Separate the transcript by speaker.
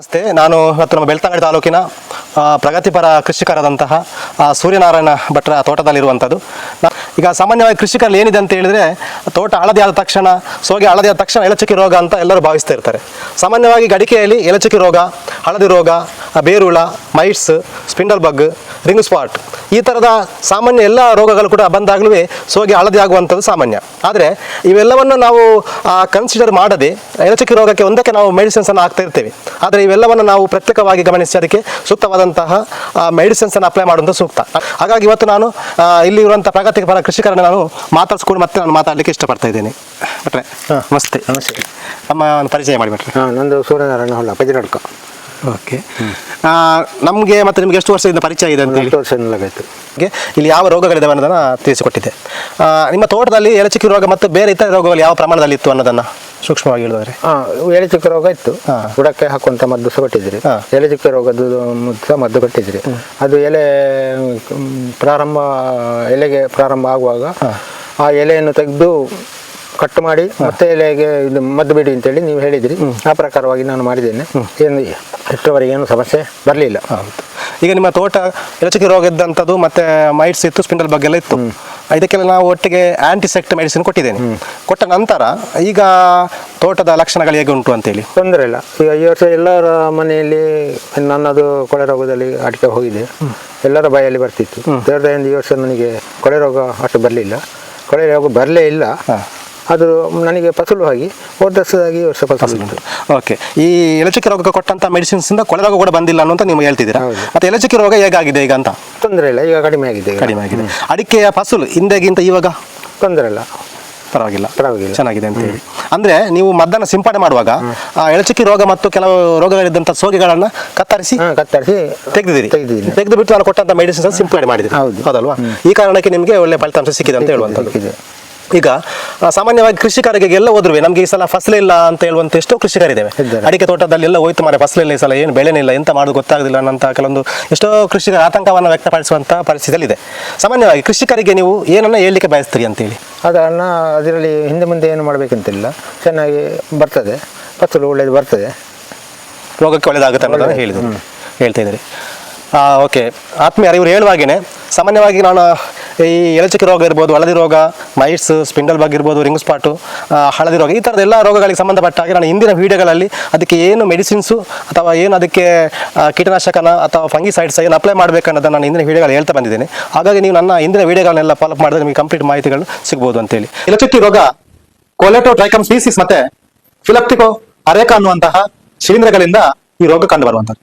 Speaker 1: ನಮಸ್ತೆ. ನಾನು ಇವತ್ತು ನಮ್ಮ ಬೆಳ್ತಂಗಡಿ ತಾಲೂಕಿನ ಪ್ರಗತಿಪರ ಕೃಷಿಕರಾದಂತಹ ಸೂರ್ಯನಾರಾಯಣ ಭಟ್ರ ತೋಟದಲ್ಲಿರುವಂಥದ್ದು. ಈಗ ಸಾಮಾನ್ಯವಾಗಿ ಕೃಷಿಕರಲ್ಲಿ ಏನಿದೆ ಅಂತ ಹೇಳಿದ್ರೆ, ತೋಟ ಹಳದಿ ಆದ ತಕ್ಷಣ, ಸೋಗೆ ಹಳದಿ ಆದ ತಕ್ಷಣ ಎಲಚುಕಿ ರೋಗ ಅಂತ ಎಲ್ಲರೂ ಭಾವಿಸ್ತಾ ಇರ್ತಾರೆ. ಸಾಮಾನ್ಯವಾಗಿ ಗಡಿಕೆಯಲ್ಲಿ ಎಲಚುಕಿ ರೋಗ, ಹಳದಿ ರೋಗ ಬೇರುಳ mites spindle bug ring spot ಈ ಥರದ ಸಾಮಾನ್ಯ ಎಲ್ಲ ರೋಗಗಳು ಕೂಡ ಬಂದಾಗಲೂ ಸೋಗಿ ಹಳದಿ ಆಗುವಂಥದ್ದು ಸಾಮಾನ್ಯ. ಆದರೆ ಇವೆಲ್ಲವನ್ನು ನಾವು ಕನ್ಸಿಡರ್ ಮಾಡದೆ ಎಲಚುಕಿ ರೋಗಕ್ಕೆ ಒಂದಕ್ಕೆ ನಾವು ಮೆಡಿಸಿನ್ಸನ್ನು ಹಾಕ್ತಾ ಇರ್ತೇವೆ. ಆದರೆ ಇವೆಲ್ಲವನ್ನು ನಾವು ಪ್ರತ್ಯೇಕವಾಗಿ ಗಮನಿಸಿ ಅದಕ್ಕೆ ಸೂಕ್ತವಾದಂತಹ ಮೆಡಿಸಿನ್ಸನ್ನು ಅಪ್ಲೈ ಮಾಡುವಂಥ ಸೂಕ್ತ. ಹಾಗಾಗಿ ಇವತ್ತು ನಾನು ಇಲ್ಲಿ ಇರುವಂಥ ಪ್ರಗತಿಪರ ಕೃಷಿಕರನ್ನು ನಾನು ಮಾತಾಡಿಸ್ಕೊಂಡು ಮತ್ತೆ ನಾನು ಮಾತಾಡಲಿಕ್ಕೆ ಇಷ್ಟಪಡ್ತಾ ಇದ್ದೇನೆ. ಭಟ್ರೆ ನಮಸ್ತೆ.
Speaker 2: ನಮಸ್ತೆ.
Speaker 1: ನಮ್ಮ ಪರಿಚಯ ಪರಿಚಯ ಮಾಡಿಬಿಟ್ರೆ
Speaker 2: ಹಾಂ ನಂದು ಸೂರ್ಯನಾರಾಯಣ ಹೊಲ ಪಜಿರಡ್ಕ
Speaker 1: ಓಕೆ ನಮಗೆ ಮತ್ತು ನಿಮಗೆ ಎಷ್ಟು ವರ್ಷದಿಂದ ಪರಿಚಯ ಇದೆ ಅಂತ ಹೇಳಿ
Speaker 2: ವರ್ಷ
Speaker 1: ಇಲ್ಲಿ ಯಾವ ರೋಗಗಳಿದ್ದಾವೆ ಅನ್ನೋದನ್ನು ತಿಳಿಸಿಕೊಟ್ಟಿದ್ದೆ. ಆ, ನಿಮ್ಮ ತೋಟದಲ್ಲಿ ಎಲಚಿಕ್ಕಿ ರೋಗ ಮತ್ತು ಬೇರೆ ಇತರ ರೋಗಗಳು ಯಾವ ಪ್ರಮಾಣದಲ್ಲಿ ಇತ್ತು ಅನ್ನೋದನ್ನು ಸೂಕ್ಷ್ಮವಾಗಿ ಹೇಳಿದ್ರೆ
Speaker 2: ಹಾಂ ಎಲೆ ಚಿಕ್ಕ ರೋಗ ಇತ್ತು.
Speaker 1: ಹಾ.
Speaker 2: ಬುಡಕ್ಕೆ ಹಾಕುವಂಥ ಮದ್ದು ಸಹ ಕೊಟ್ಟಿದ್ರಿ.
Speaker 1: ಹಾ.
Speaker 2: ಎಲೆ ಚಿಕ್ಕ ರೋಗದ್ದು ಸಹ ಮದ್ದು ಕೊಟ್ಟಿದ್ರಿ. ಅದು ಎಲೆ ಮ್, ಪ್ರಾರಂಭ ಎಲೆಗೆ ಪ್ರಾರಂಭ ಆಗುವಾಗ ಆ ಎಲೆಯನ್ನು ತೆಗೆದು ಕಟ್ ಮಾಡಿ ಮತ್ತೆ ಎಲೆಗೆ ಇದು ಮದ್ದು ಬಿಡಿ ಅಂತೇಳಿ ನೀವು ಹೇಳಿದ್ರಿ. ಆ ಪ್ರಕಾರವಾಗಿ ನಾನು ಮಾಡಿದ್ದೇನೆ. ಏನು ಇಷ್ಟವರೆಗೆ ಏನು ಸಮಸ್ಯೆ ಬರಲಿಲ್ಲ.
Speaker 1: ಹೌದು. ಈಗ ನಿಮ್ಮ ತೋಟ ಎಲಚುಕಿ ರೋಗ ಇದ್ದಂಥದ್ದು ಮತ್ತೆ ಮೈಟ್ಸ್ ಇತ್ತು ಸ್ಪಿಂಡಲ್ ಬಗ್ಗೆ ಎಲ್ಲ ಇತ್ತು. ಇದಕ್ಕೆಲ್ಲ ನಾವು ಒಟ್ಟಿಗೆ ಆಂಟಿಸೆಕ್ಟ್ ಮೆಡಿಸಿನ್ ಕೊಟ್ಟಿದ್ದೇನೆ. ಕೊಟ್ಟ ನಂತರ ಈಗ ತೋಟದ ಲಕ್ಷಣಗಳು ಹೇಗೆ ಉಂಟು ಅಂತೇಳಿ?
Speaker 2: ತೊಂದರೆ ಇಲ್ಲ. ಈಗ ಈ ವರ್ಷ ಎಲ್ಲರ ಮನೆಯಲ್ಲಿ ನನ್ನದು ಕೊಳೆ ರೋಗದಲ್ಲಿ ಅಡಿಕೆ ಹೋಗಿದೆ. ಎಲ್ಲರ ಬಾಯಲ್ಲಿ ಬರ್ತಿತ್ತು. ದೇವರದಿಂದ ಈ ವರ್ಷ ನನಗೆ ಕೊಳೆ ರೋಗ ಅಷ್ಟು ಬರಲಿಲ್ಲ. ಕೊಳೆ ರೋಗ ಬರಲೇ ಇಲ್ಲ. ಅದು ನನಗೆ ಫಸಲು ಆಗಿ ಹೋದ ವರ್ಷದಾಗಿ ಈ ವರ್ಷ ಫಸಲು ಉಂಟು
Speaker 1: ಓಕೆ ಈ ಎಲಚುಕಿ ರೋಗಕ್ಕೆ ಕೊಟ್ಟಂತ ಮೆಡಿಸಿನ್ಸ್ ಇಂದ ಕೊಳೆ ರೋಗ ಕೂಡ ಬಂದಿಲ್ಲ ಅನ್ನೋ ಅಂತ ನೀವು ಹೇಳ್ತಿದ್ದೀರಾ ಮತ್ತೆ ಎಲಚುಕಿ ರೋಗ ಹೇಗಾಗಿದೆ ಈಗ ಅಂತ?
Speaker 2: ತೊಂದರೆ ಇಲ್ಲ ಈಗ ಕಡಿಮೆ ಆಗಿದೆ ಈಗ.
Speaker 1: ಕಡಿಮೆ ಆಗಿದೆ. ಅಡಿಕೆಯ ಫಸಲು ಹಿಂದೆಗಿಂತ ಇವಾಗ?
Speaker 2: ತೊಂದರೆ ಇಲ್ಲ.
Speaker 1: ಪರವಾಗಿಲ್ಲ.
Speaker 2: ಪರವಾಗಿಲ್ಲ.
Speaker 1: ಚೆನ್ನಾಗಿದೆ ಅಂತ ಹೇಳಿ. ಅಂದ್ರೆ ನೀವು ಮದ್ದನ್ನ ಸಿಂಪಡಣೆ ಮಾಡುವಾಗ ಆ ಎಳಚಕ್ಕಿ ರೋಗ ಮತ್ತು ಕೆಲವು ರೋಗಗಳಿದ್ದಂಥ ಸೋಗೆಗಳನ್ನ ಕತ್ತರಿಸಿ
Speaker 2: ಹಾಂ ಕತ್ತರಿಸಿ
Speaker 1: ತೆಗೆದಿದ್ದೀರಿ.
Speaker 2: ತೆಗೆದಿದ್ದೀನಿ.
Speaker 1: ತೆಗೆದು ಬಿಟ್ಟು ನಾನು ಕೊಟ್ಟಂತ ಮೆಡಿಸಿನ್ಸ್ ಸಿಂಪಡಣೆ ಮಾಡಿದ್ರಿ
Speaker 2: ಹೌದು.
Speaker 1: ಹೌದಲ್ವಾ? ಈ ಕಾರಣಕ್ಕೆ ನಿಮಗೆ ಒಳ್ಳೆ ಫಲಿತಾಂಶ ಸಿಕ್ಕಿದೆ ಅಂತ ಹೇಳುವಂಥದ್ದು.
Speaker 2: ಸಿಕ್ಕಿದೆ.
Speaker 1: ಈಗ ಸಾಮಾನ್ಯವಾಗಿ ಕೃಷಿಕರಿಗೆ ಎಲ್ಲ ಹೋದ್ರು ನಮಗೆ ಈ ಸಲ ಫಸಲೇ ಇಲ್ಲ ಅಂತ ಹೇಳುವಂತ ಎಷ್ಟೋ ಕೃಷಿಕರಿದ್ದೇವೆ. ಅಡಿಕೆ ತೋಟದಲ್ಲಿ ಎಲ್ಲ ಹೋಯ್ತು ಮಾರೆ ಫಸಲಿಲ್ಲ ಈ ಸಲ ಏನು ಬೆಳೆನೇ ಇಲ್ಲ ಎಂತ ಮಾಡೋದು ಗೊತ್ತಾಗೋದಿಲ್ಲ ಅನ್ನಂತ ಕೆಲವೊಂದು ಎಷ್ಟೋ ಕೃಷಿಕರ ಆತಂಕವನ್ನು ವ್ಯಕ್ತಪಡಿಸುವಂತ ಪರಿಸ್ಥಿತಿಯಲ್ಲಿದೆ. ಸಾಮಾನ್ಯವಾಗಿ ಕೃಷಿಕರಿಗೆ ನೀವು ಏನನ್ನ ಹೇಳಲಿಕ್ಕೆ ಬಯಸ್ತೀರಿ ಅಂತೇಳಿ?
Speaker 2: ಅದನ್ನು ಅದರಲ್ಲಿ ಹಿಂದೆ ಮುಂದೆ ಏನು ಮಾಡಬೇಕಂತಿಲ್ಲ. ಚೆನ್ನಾಗಿ ಬರ್ತದೆ. ಫಸಲು ಒಳ್ಳೇದು ಬರ್ತದೆ.
Speaker 1: ರೋಗಕ್ಕೆ ಒಳ್ಳೆಯದಾಗುತ್ತೆ ಅನ್ನೋದನ್ನು ಹೇಳಿದ್ರು. ಹೇಳ್ತಾ ಇದ್ದೀರಿ. ಓಕೆ. ಆತ್ಮೀಯರು ಇವರು ಹೇಳುವಾಗೇನೆ ಸಾಮಾನ್ಯವಾಗಿ ನಾನು ಈ ಎಲಚುಕಿ ರೋಗ ಇರ್ಬೋದು, ಹಳದಿ ರೋಗ ಮೈಟ್ಸ್ ಸ್ಪಿಂಡಲ್ ಬಗ್ ಇರ್ಬೋದು, ರಿಂಗ್ ಸ್ಪಾಟು ಹಳದಿ ರೋಗ, ಈ ಥರದ ಎಲ್ಲ ರೋಗಗಳಿಗೆ ಸಂಬಂಧಪಟ್ಟ ಹಾಗೆ ನಾನು ಹಿಂದಿನ ವೀಡಿಯೋಗಳಲ್ಲಿ ಅದಕ್ಕೆ ಏನು ಮೆಡಿಸಿನ್ಸು ಅಥವಾ ಏನು ಅದಕ್ಕೆ ಕೀಟನಾಶಕನ ಅಥವಾ ಫಂಗಿಸೈಡ್ಸ್ ಏನು ಅಪ್ಲೈ ಮಾಡಬೇಕನ್ನೋದನ್ನು ನಾನು ಹಿಂದಿನ ವೀಡಿಯೋಗಳು ಹೇಳ್ತಾ ಬಂದಿದ್ದೇನೆ. ಹಾಗಾಗಿ ನೀವು ನನ್ನ ಹಿಂದಿನ ವೀಡಿಯೋಗಳನ್ನೆಲ್ಲ ಫಾಲೋ ಮಾಡಿದ್ರೆ ನಿಮಗೆ ಕಂಪ್ಲೀಟ್ ಮಾಹಿತಿಗಳು ಸಿಗ್ಬೋದು ಅಂತೇಳಿ. ಎಲಚುಕ್ಕಿ ರೋಗ, ಕೊಲೆಟೋ ಟ್ರೈಕಮ್ ಸ್ಪೀಸಿಸ್ ಮತ್ತೆ ಫಿಲಪ್ಟಿಕೋ ಅರೇಕ ಅನ್ನುವಂತಹ ಶಿಲೀಂಧ್ರಗಳಿಂದ ಈ ರೋಗ ಕಂಡು ಬರುವಂಥದ್ದು.